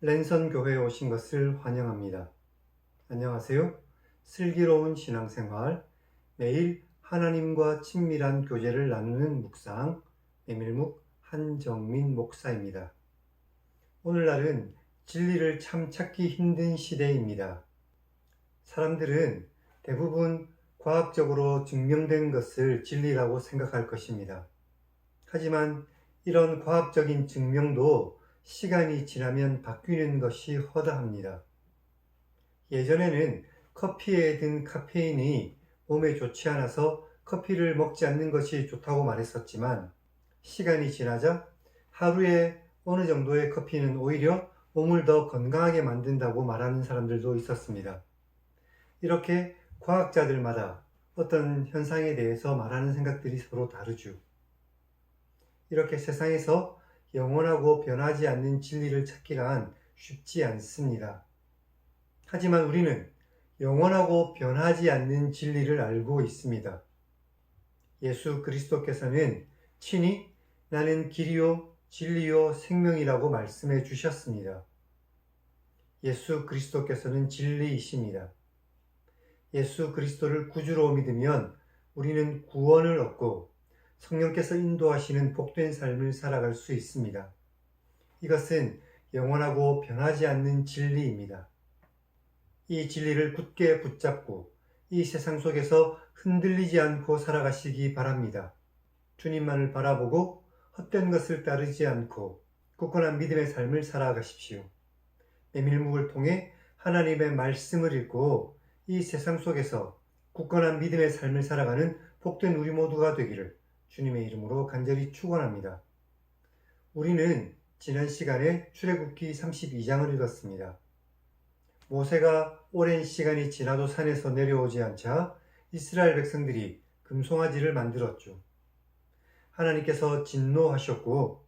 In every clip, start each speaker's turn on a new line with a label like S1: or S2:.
S1: 랜선 교회에 오신 것을 환영합니다. 안녕하세요. 슬기로운 신앙생활, 매일 하나님과 친밀한 교제를 나누는 묵상, 메밀묵 한정민 목사입니다. 오늘날은 진리를 참 찾기 힘든 시대입니다. 사람들은 대부분 과학적으로 증명된 것을 진리라고 생각할 것입니다. 하지만 이런 과학적인 증명도 시간이 지나면 바뀌는 것이 허다합니다. 예전에는 커피에 든 카페인이 몸에 좋지 않아서 커피를 먹지 않는 것이 좋다고 말했었지만 시간이 지나자 하루에 어느 정도의 커피는 오히려 몸을 더 건강하게 만든다고 말하는 사람들도 있었습니다. 이렇게 과학자들마다 어떤 현상에 대해서 말하는 생각들이 서로 다르죠. 이렇게 세상에서 영원하고 변하지 않는 진리를 찾기란 쉽지 않습니다. 하지만 우리는 영원하고 변하지 않는 진리를 알고 있습니다. 예수 그리스도께서는 친히 나는 길이요, 진리요, 생명이라고 말씀해 주셨습니다. 예수 그리스도께서는 진리이십니다. 예수 그리스도를 구주로 믿으면 우리는 구원을 얻고 성령께서 인도하시는 복된 삶을 살아갈 수 있습니다. 이것은 영원하고 변하지 않는 진리입니다. 이 진리를 굳게 붙잡고 이 세상 속에서 흔들리지 않고 살아가시기 바랍니다. 주님만을 바라보고 헛된 것을 따르지 않고 굳건한 믿음의 삶을 살아가십시오. 메밀묵을 통해 하나님의 말씀을 읽고 이 세상 속에서 굳건한 믿음의 삶을 살아가는 복된 우리 모두가 되기를 주님의 이름으로 간절히 축원합니다. 우리는 지난 시간에 출애굽기 32장을 읽었습니다. 모세가 오랜 시간이 지나도 산에서 내려오지 않자 이스라엘 백성들이 금송아지를 만들었죠. 하나님께서 진노하셨고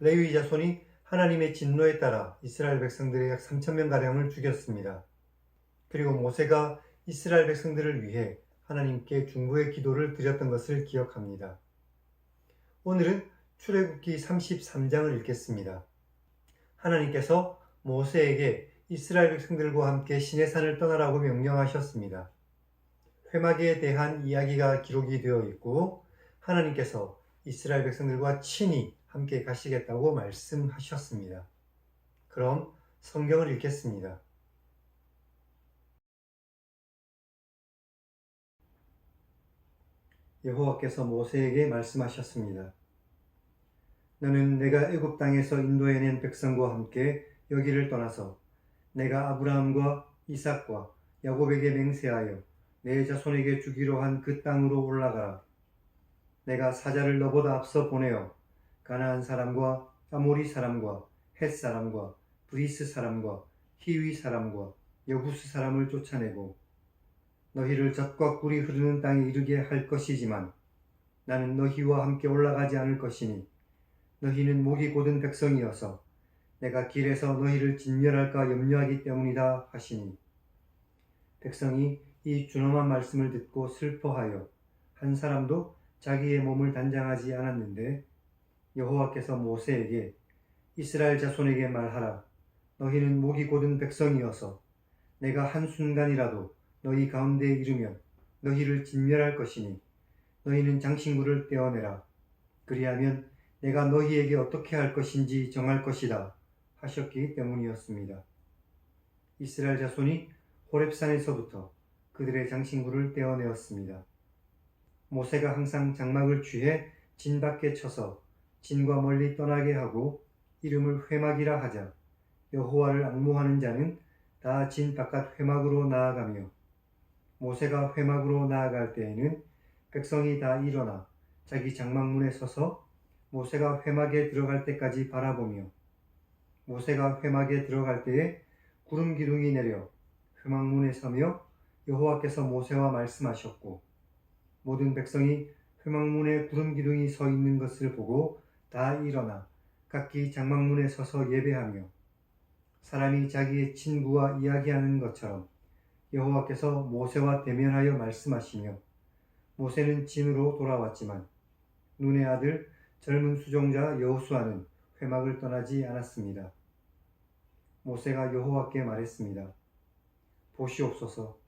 S1: 레위 자손이 하나님의 진노에 따라 이스라엘 백성들의 약 3천명 가량을 죽였습니다. 그리고 모세가 이스라엘 백성들을 위해 하나님께 중보의 기도를 드렸던 것을 기억합니다. 오늘은 출애굽기 33장을 읽겠습니다. 하나님께서 모세에게 이스라엘 백성들과 함께 시내산을 떠나라고 명령하셨습니다. 회막에 대한 이야기가 기록이 되어 있고 하나님께서 이스라엘 백성들과 친히 함께 가시겠다고 말씀하셨습니다. 그럼 성경을 읽겠습니다. 여호와께서 모세에게 말씀하셨습니다. 너는 내가 애굽 땅에서 인도해낸 백성과 함께 여기를 떠나서 내가 아브라함과 이삭과 야곱에게 맹세하여 내 자손에게 주기로 한 그 땅으로 올라가라. 내가 사자를 너보다 앞서 보내어 가나안 사람과 아모리 사람과 헷 사람과 브리스 사람과 히위 사람과 여부스 사람을 쫓아내고 너희를 젖과 꿀이 흐르는 땅에 이르게 할 것이지만 나는 너희와 함께 올라가지 않을 것이니 너희는 목이 곧은 백성이어서 내가 길에서 너희를 진멸할까 염려하기 때문이다 하시니 백성이 이 준엄한 말씀을 듣고 슬퍼하여 한 사람도 자기의 몸을 단장하지 않았는데 여호와께서 모세에게 이스라엘 자손에게 말하라. 너희는 목이 곧은 백성이어서 내가 한순간이라도 너희 가운데에 이르면 너희를 진멸할 것이니 너희는 장신구를 떼어내라 그리하면 내가 너희에게 어떻게 할 것인지 정할 것이다 하셨기 때문이었습니다. 이스라엘 자손이 호렙산에서부터 그들의 장신구를 떼어내었습니다. 모세가 항상 장막을 취해 진 밖에 쳐서 진과 멀리 떠나게 하고 이름을 회막이라 하자 여호와를 악모하는 자는 다 진 바깥 회막으로 나아가며 모세가 회막으로 나아갈 때에는 백성이 다 일어나 자기 장막문에 서서 모세가 회막에 들어갈 때까지 바라보며 모세가 회막에 들어갈 때에 구름 기둥이 내려 회막문에 서며 여호와께서 모세와 말씀하셨고 모든 백성이 회막문에 구름 기둥이 서 있는 것을 보고 다 일어나 각기 장막문에 서서 예배하며 사람이 자기의 친구와 이야기하는 것처럼 여호와께서 모세와 대면하여 말씀하시며 모세는 진으로 돌아왔지만 눈의 아들 젊은 수종자 여호수아는 회막을 떠나지 않았습니다. 모세가 여호와께 말했습니다. 보시옵소서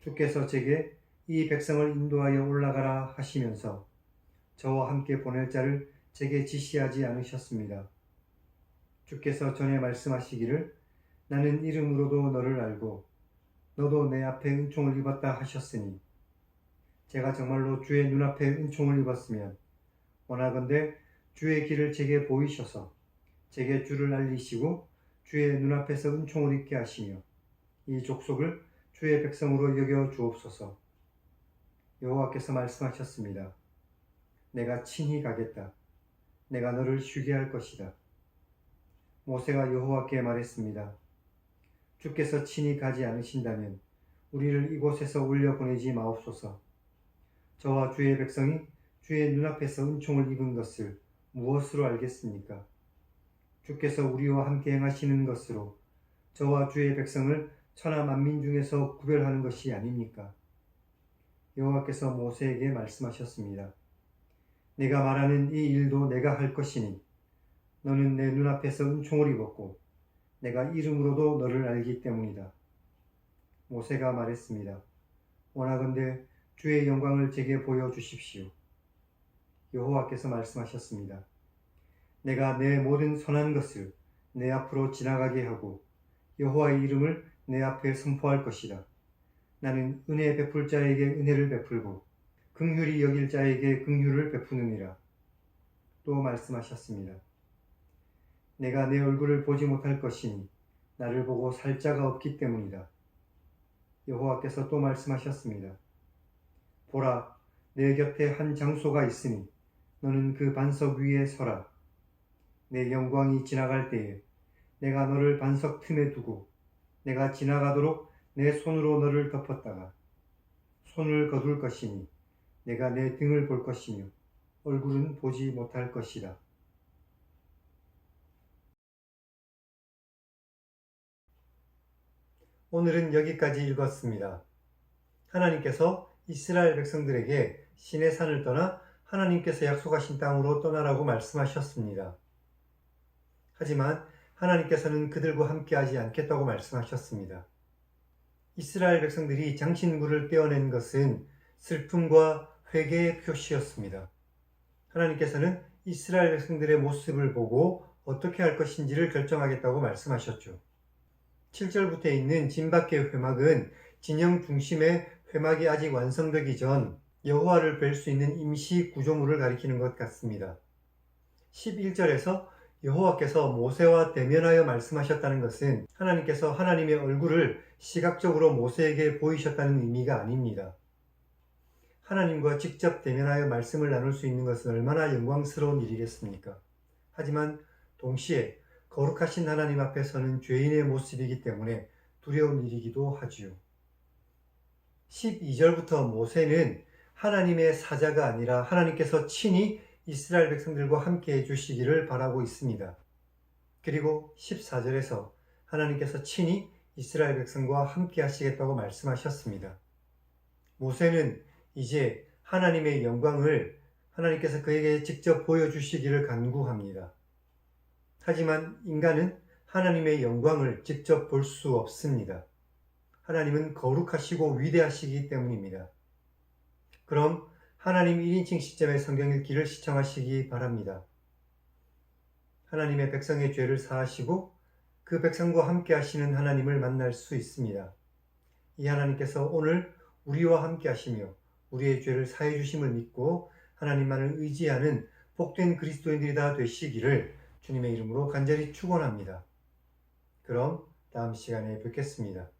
S1: 주께서 제게 이 백성을 인도하여 올라가라 하시면서 저와 함께 보낼 자를 제게 지시하지 않으셨습니다. 주께서 전에 말씀하시기를 나는 이름으로도 너를 알고 너도 내 앞에 은총을 입었다 하셨으니 제가 정말로 주의 눈앞에 은총을 입었으면 원하건대 주의 길을 제게 보이셔서 제게 주를 알리시고 주의 눈앞에서 은총을 입게 하시며 이 족속을 주의 백성으로 여겨 주옵소서. 여호와께서 말씀하셨습니다. 내가 친히 가겠다. 내가 너를 쉬게 할 것이다. 모세가 여호와께 말했습니다. 주께서 친히 가지 않으신다면 우리를 이곳에서 올려 보내지 마옵소서. 저와 주의 백성이 주의 눈앞에서 은총을 입은 것을 무엇으로 알겠습니까? 주께서 우리와 함께 행하시는 것으로 저와 주의 백성을 천하 만민 중에서 구별하는 것이 아닙니까? 여호와께서 모세에게 말씀하셨습니다. 내가 말하는 이 일도 내가 할 것이니 너는 내 눈앞에서 은총을 입었고 내가 이름으로도 너를 알기 때문이다. 모세가 말했습니다. 원하건대 주의 영광을 제게 보여 주십시오. 여호와께서 말씀하셨습니다. 내가 내 모든 선한 것을 내 앞으로 지나가게 하고 여호와의 이름을 내 앞에 선포할 것이다. 나는 은혜 베풀 자에게 은혜를 베풀고 긍휼히 여길 자에게 긍휼을 베푸느니라. 또 말씀하셨습니다. 내가 내 얼굴을 보지 못할 것이니 나를 보고 살 자가 없기 때문이다. 여호와께서 또 말씀하셨습니다. 보라, 내 곁에 한 장소가 있으니 너는 그 반석 위에 서라. 내 영광이 지나갈 때에 내가 너를 반석 틈에 두고 내가 지나가도록 내 손으로 너를 덮었다가 손을 거둘 것이니 내가 내 등을 볼 것이며 얼굴은 보지 못할 것이다. 오늘은 여기까지 읽었습니다. 하나님께서 이스라엘 백성들에게 신의 산을 떠나 하나님께서 약속하신 땅으로 떠나라고 말씀하셨습니다. 하지만 하나님께서는 그들과 함께하지 않겠다고 말씀하셨습니다. 이스라엘 백성들이 장신구를 떼어낸 것은 슬픔과 회개의 표시였습니다. 하나님께서는 이스라엘 백성들의 모습을 보고 어떻게 할 것인지를 결정하겠다고 말씀하셨죠. 7절부터 있는 진밖의 회막은 진영 중심의 회막이 아직 완성되기 전 여호와를 뵐 수 있는 임시 구조물을 가리키는 것 같습니다. 11절에서 여호와께서 모세와 대면하여 말씀하셨다는 것은 하나님께서 하나님의 얼굴을 시각적으로 모세에게 보이셨다는 의미가 아닙니다. 하나님과 직접 대면하여 말씀을 나눌 수 있는 것은 얼마나 영광스러운 일이겠습니까? 하지만 동시에 거룩하신 하나님 앞에서는 죄인의 모습이기 때문에 두려운 일이기도 하지요. 12절부터 모세는 하나님의 사자가 아니라 하나님께서 친히 이스라엘 백성들과 함께 해주시기를 바라고 있습니다. 그리고 14절에서 하나님께서 친히 이스라엘 백성과 함께 하시겠다고 말씀하셨습니다. 모세는 이제 하나님의 영광을 하나님께서 그에게 직접 보여주시기를 간구합니다. 하지만 인간은 하나님의 영광을 직접 볼 수 없습니다. 하나님은 거룩하시고 위대하시기 때문입니다. 그럼 하나님 1인칭 시점의 성경 읽기를 시청하시기 바랍니다. 하나님의 백성의 죄를 사하시고 그 백성과 함께 하시는 하나님을 만날 수 있습니다. 이 하나님께서 오늘 우리와 함께 하시며 우리의 죄를 사해 주심을 믿고 하나님만을 의지하는 복된 그리스도인들이 다 되시기를 주님의 이름으로 간절히 축원합니다. 그럼 다음 시간에 뵙겠습니다.